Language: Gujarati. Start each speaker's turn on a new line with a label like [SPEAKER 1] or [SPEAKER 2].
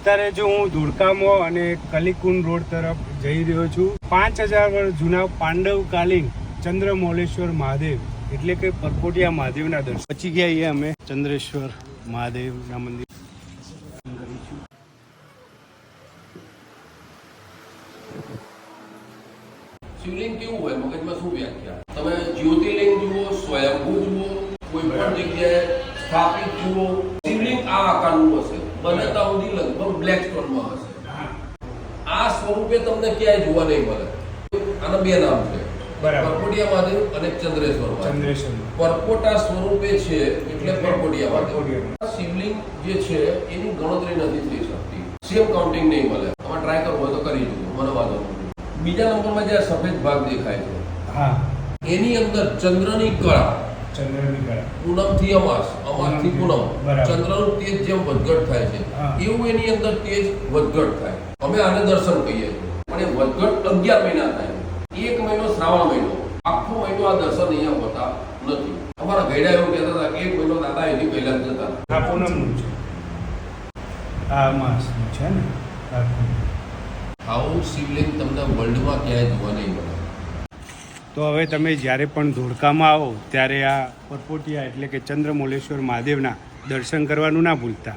[SPEAKER 1] અત્યારે જો હું ધોળકામાં અને કલિકુંડ રોડ તરફ જઈ રહ્યો છું, પાંચ હજાર વર્ષ જૂના પાંડવકાલીન ચંદ્રમૌલેશ્વર મહાદેવ, એટલે કે પરકોટિયા મહાદેવના દર્શન. પહોંચી ગયા અહીંયા અમે ચંદ્રેશ્વર મહાદેવના મંદિર.
[SPEAKER 2] શિવલિંગ કેવું હોય? મગજમાં શું વ્યાખ્યા? તમે જ્યોતિર્લિંગ જુઓ, સ્વયંભૂ જુઓ, કોઈ પણ જગ્યાએ સ્થાપિત જુઓ, શિવલિંગ આ આકારનું હશે. બનેતા સુધી લગભગ બ્લેક સ્ટોનમાં હશે. આ સ્વરૂપે તમને ક્યાંય જોવા નહીં મળે. આના બે નામ છે. પરપોટિયા મહાદેવ અને ચંદ્રેશ્વર મહાદેવ.
[SPEAKER 1] ચંદ્રેશ્વર
[SPEAKER 2] સ્વરૂપે છે એટલે પરપોટિયા મહાદેવ. શિવલિંગ જે છે એની ગણતરી નથી થઈ શકતી. સેમ કાઉન્ટિંગ નહીં મળે. આમાં ટ્રાય કરવો હોય તો કરી જુઓ મને વાંધો બીજા નંબરમાં જે સફેદ ભાગ દેખાય છે.
[SPEAKER 1] હા.
[SPEAKER 2] એની અંદર ચંદ્રની કળા
[SPEAKER 1] ચંદ્રની કળા
[SPEAKER 2] પૂનમથી અમાસ અમાસથી પૂનમ. ચંદ્રનું તેજ જેમ વધઘટ થાય છે. એવું એની અંદર તેજ વધઘટ થાય. અમે આને દર્શન કહીએ છીએ. પણ એ વધઘટ અગિયાર મહિના થાય એક મહિનો શ્રાવણ મહિનો. આખો મહિનો આ દર્શન અહીંયા હોતા નથી. અમારા ગયડા એવું કહેતા હતા કે એક મહિનો દાદા એની પહેલા જ જતા.
[SPEAKER 1] આ પૂનમનું છે. આ માસનું છે ને?
[SPEAKER 2] આવું શિવલિંગ તમને વર્લ્ડમાં ક્યાંય જોવા નહીં મળે.
[SPEAKER 1] તો હવે તમે જ્યારે પણ ધોળકામાં આવો, ત્યારે આ પરપોટિયા એટલે કે ચંદ્રમોલેશ્વર મહાદેવના દર્શન કરવાનું ના ભૂલતા.